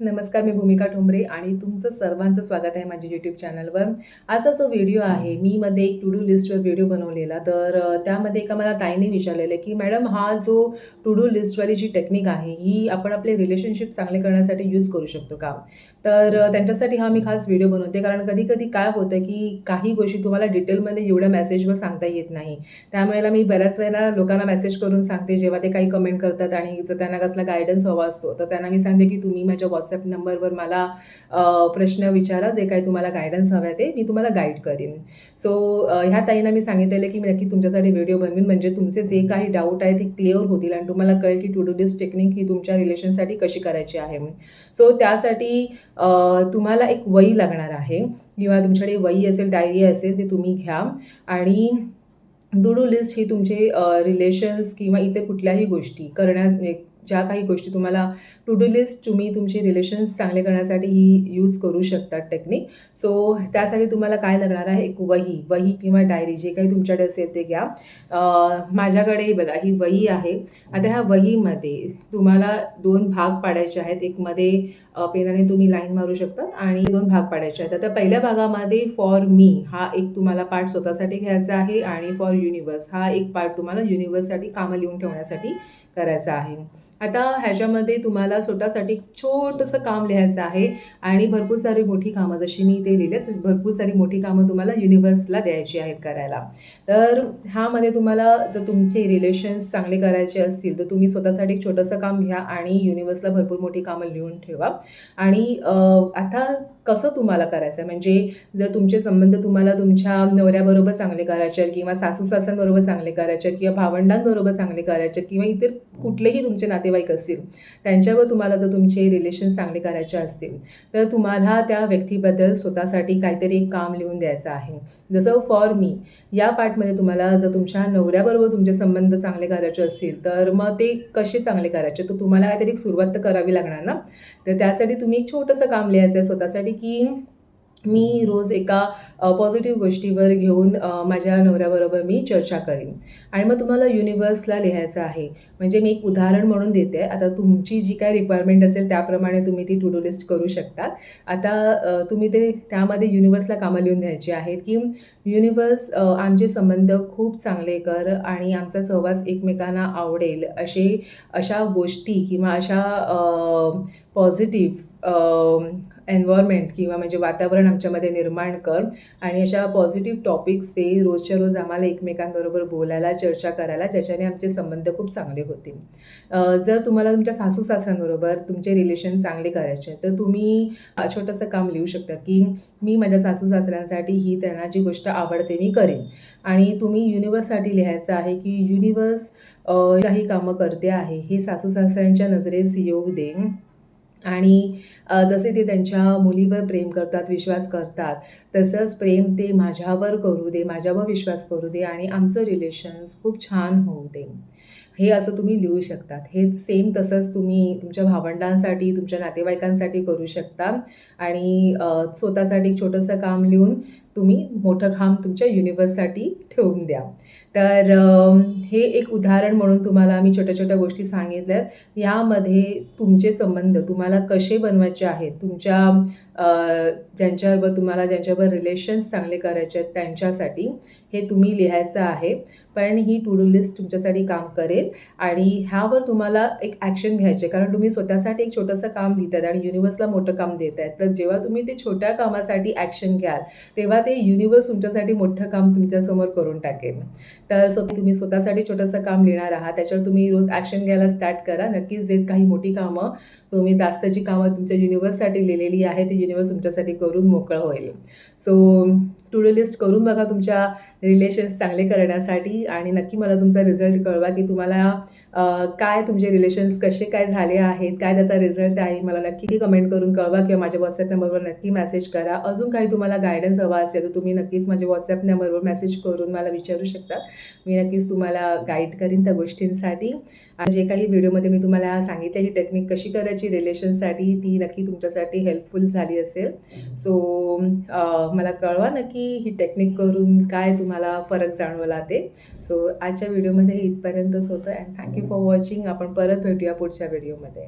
नमस्कार मी भूमिका ठोंबरे आणि तुमचं सर्वांचं स्वागत आहे माझ्या यूट्यूब चॅनलवर असा जो व्हिडिओ आहे मी मध्ये एक टू डू लिस्टवर व्हिडिओ बनवलेला. तर त्यामध्ये एका मला ताईने विचारलेलं की मॅडम हा जो टू डू लिस्टवाली जी टेक्निक आहे ही आपण आपले रिलेशनशिप चांगले करण्यासाठी यूज करू शकतो का? तर त्यांच्यासाठी हा मी खास व्हिडिओ बनवते. कारण कधी कधी काय होतं की काही गोष्टी तुम्हाला डिटेलमध्ये एवढ्या मेसेजवर सांगता येत नाही. त्यामुळेला मी बऱ्याच वेळेला लोकांना मेसेज करून सांगते. जेव्हा ते काही कमेंट करतात आणि जर त्यांना कसला गायडन्स हवा असतो तर त्यांना मी सांगते की तुम्ही माझ्या व्हॉट्सअप नंबरवर मला प्रश्न विचारा जे काही तुम्हाला गायडन्स हवे ते मी तुम्हाला गाईड करीन. सो ह्या ताईंना मी सांगितलेलं की मी नक्की तुमच्यासाठी व्हिडिओ बनवीन. म्हणजे तुमचे जे काही डाऊट आहेत ते क्लिअर होतील आणि तुम्हाला कळेल की टू डू लिस्ट टेक्निक ही तुमच्या रिलेशनसाठी कशी करायची आहे. सो त्यासाठी तुम्हाला एक वही लागणार आहे किंवा तुमच्याकडे वही असेल डायरी असेल ते तुम्ही घ्या. आणि टू डू लिस्ट ही तुमचे रिलेशन्स किंवा इतर कुठल्याही गोष्टी करण्यास ज्या काही गोष्टी तुम्हाला टू डू लिस्ट तुम्ही तुमचे रिलेशन्स चांगले करण्यासाठी ही यूज करू शकतात टेक्निक सो त्यासाठी तुम्हाला काय लागणार आहे? एक वही. वही किंवा डायरी जे काही तुमच्याकडे असेल ते घ्या. माझ्याकडे बघा ही वही आहे. आता ह्या वहीमध्ये तुम्हाला दोन भाग पाडायचे आहेत. एक मध्ये पेनाने तुम्ही लाईन मारू शकतात आणि दोन भाग पाडायचे आहेत. आता पहिल्या भागामध्ये फॉर मी हा एक तुम्हाला पार्ट स्वतःसाठी घ्यायचा आहे आणि फॉर युनिवर्स हा एक पार्ट तुम्हाला युनिवर्ससाठी कामं लिहून ठेवण्यासाठी करायचा आहे. आता ह्याच्यामध्ये तुम्हाला स्वतःसाठी छोटंसं काम लिहायचं आहे आणि भरपूर सारी मोठी कामं जशी मी इथे लिहिलेत भरपूर सारी मोठी कामं तुम्हाला युनिवर्सला द्यायची आहेत करायला. तर ह्यामध्ये तुम्हाला जर तुमचे रिलेशन्स चांगले करायचे असतील तर तुम्ही स्वतःसाठी एक छोटंसं काम घ्या आणि युनिवर्सला भरपूर मोठी कामं लिहून ठेवा. आणि आता कसं तुम्हाला करायचं आहे म्हणजे जर तुमचे संबंध तुम्हाला तुमच्या नवऱ्याबरोबर चांगले करायचे आहेत किंवा सासू सासांबरोबर चांगले करायचे आहेत किंवा भावंडांबरोबर चांगले करायचे आहेत किंवा इतर कुठलेही तुमचे नातेवाईक असतील त्यांच्यावर तुम्हाला जर तुमचे रिलेशन चांगले करायचे असतील तर तुम्हाला त्या व्यक्तीबद्दल स्वतःसाठी काहीतरी एक काम लिहून द्यायचं आहे. जसं फॉर मी या पार्टमध्ये तुम्हाला जर तुमच्या नवऱ्याबरोबर तुमचे संबंध चांगले करायचे असतील तर मग ते कसे चांगले करायचे? तर तुम्हाला काहीतरी एक सुरुवात तर करावी लागणार ना? तर त्यासाठी तुम्ही एक छोटंसं काम लिहायचं आहे स्वतःसाठी की मी रोज एका पॉझिटिव्ह गोष्टीवर घेऊन माझ्या नवऱ्याबरोबर मी चर्चा करीन. आणि मग तुम्हाला युनिवर्सला लिहायचं आहे. म्हणजे मी एक उदाहरण म्हणून देते. आता तुमची जी काय रिक्वायरमेंट असेल त्याप्रमाणे तुम्ही ती टू डू लिस्ट करू शकतात. आता तुम्ही ते त्यामध्ये युनिवर्सला कामं लिहून द्यायची आहेत की युनिवर्स आमचे संबंध खूप चांगले कर आणि आमचा सहवास एकमेकांना आवडेल असे अशा गोष्टी किंवा अशा पॉझिटिव्ह एन्व्हायरमेंट किंवा म्हणजे वातावरण आमच्यामध्ये निर्माण कर आणि अशा पॉझिटिव्ह टॉपिक्स ते रोजच्या रोज आम्हाला एकमेकांबरोबर बोलायला चर्चा करायला ज्याच्याने आमचे संबंध खूप चांगले होतील. जर तुम्हाला तुमच्या सासू सासऱ्यांबरोबर तुमचे रिलेशन चांगले करायचे आहे तर तुम्ही छोटंसं काम लिहू शकता की मी माझ्या सासू सासऱ्यांसाठी ही त्यांना जी गोष्ट आवडते मी करेन. आणि तुम्ही युनिवर्ससाठी लिहायचं आहे की युनिवर्स काही कामं करते आहे हे सासू सासऱ्यांच्या नजरेस येऊ दे. आणि जसे ते त्यांच्या मुलीवर प्रेम करतात विश्वास करतात तसंच प्रेम ते माझ्यावर करू दे माझ्यावर विश्वास करू दे आणि आमचं रिलेशन्स खूप छान होऊ दे. हे असं तुम्ही लिहू शकतात. हे सेम तसंच तुम्ही तुमच्या भावंडांसाठी तुमच्या नातेवाईकांसाठी करू शकता आणि स्वतःसाठी एक छोटंसं काम लिहून तुम्ही मोठं काम तुमच्या युनिवर्ससाठी ठेवून द्या. तर हे एक उदाहरण म्हणून तुम्हाला मी छोट्या छोट्या गोष्टी सांगितल्यात. यामध्ये तुमचे संबंध तुम्हाला कसे बनवायचे आहेत तुमच्या ज्यांच्याबरोबर तुम्हाला ज्यांच्याबरोबर रिलेशन्स चांगले करायचे आहेत त्यांच्यासाठी हे तुम्ही लिहायचं आहे. पण ही टू डू लिस्ट तुमच्यासाठी काम करेल आणि ह्यावर तुम्हाला एक ॲक्शन घ्यायचे आहे. कारण तुम्ही स्वतःसाठी एक छोटंसं काम लिहित आहेत आणि युनिवर्सला मोठं काम देत आहेत तर जेव्हा तुम्ही ते छोट्या कामासाठी ॲक्शन घ्याल तेव्हा ते युनिवर्स तुमच्यासाठी मोठं काम तुमच्यासमोर करून टाकेल. तर सो तुम्ही स्वतःसाठी छोटंसं काम लिहिणार आहात. त्याच्यावर तुम्ही रोज ॲक्शन घ्यायला स्टार्ट करा. नक्कीच जे काही मोठी कामं तुम्ही जास्तची कामं तुमच्या युनिवर्ससाठी लिहिलेली आहे ती युनिवर्स तुमच्यासाठी करून मोकळं होईल. सो टू डू लिस्ट करून बघा तुमच्या रिलेशन्स चांगले करण्यासाठी आणि नक्की मला तुमचा रिझल्ट कळवा की तुम्हाला काय तुमचे रिलेशन्स कसे काय झाले आहेत काय त्याचा रिझल्ट आहे. मला नक्की कमेंट करून कळवा किंवा माझ्या व्हॉट्सअप नंबरवर नक्की मेसेज करा. अजून काही तुम्हाला गायडन्स हवा असेल तर तुम्ही नक्कीच माझ्या व्हॉट्सअप नंबरवर मेसेज करून मला विचारू शकता. मी नक्कीच तुम्हाला गाईड करीन त्या गोष्टींसाठी. आणि जे काही व्हिडिओमध्ये मी तुम्हाला सांगितलं ही टेक्निक कशी करायची रिलेशनसाठी ती नक्की तुमच्यासाठी हेल्पफुल झाली असेल. सो मला कळवा नक्की ही टेक्निक करून काय तुम्हाला फरक जाणवला ते. सो आजच्या व्हिडिओमध्ये इथपर्यंतच होतं अँड थँक्यू फॉर वॉचिंग आपण परत भेटूया पुढच्या व्हिडिओमध्ये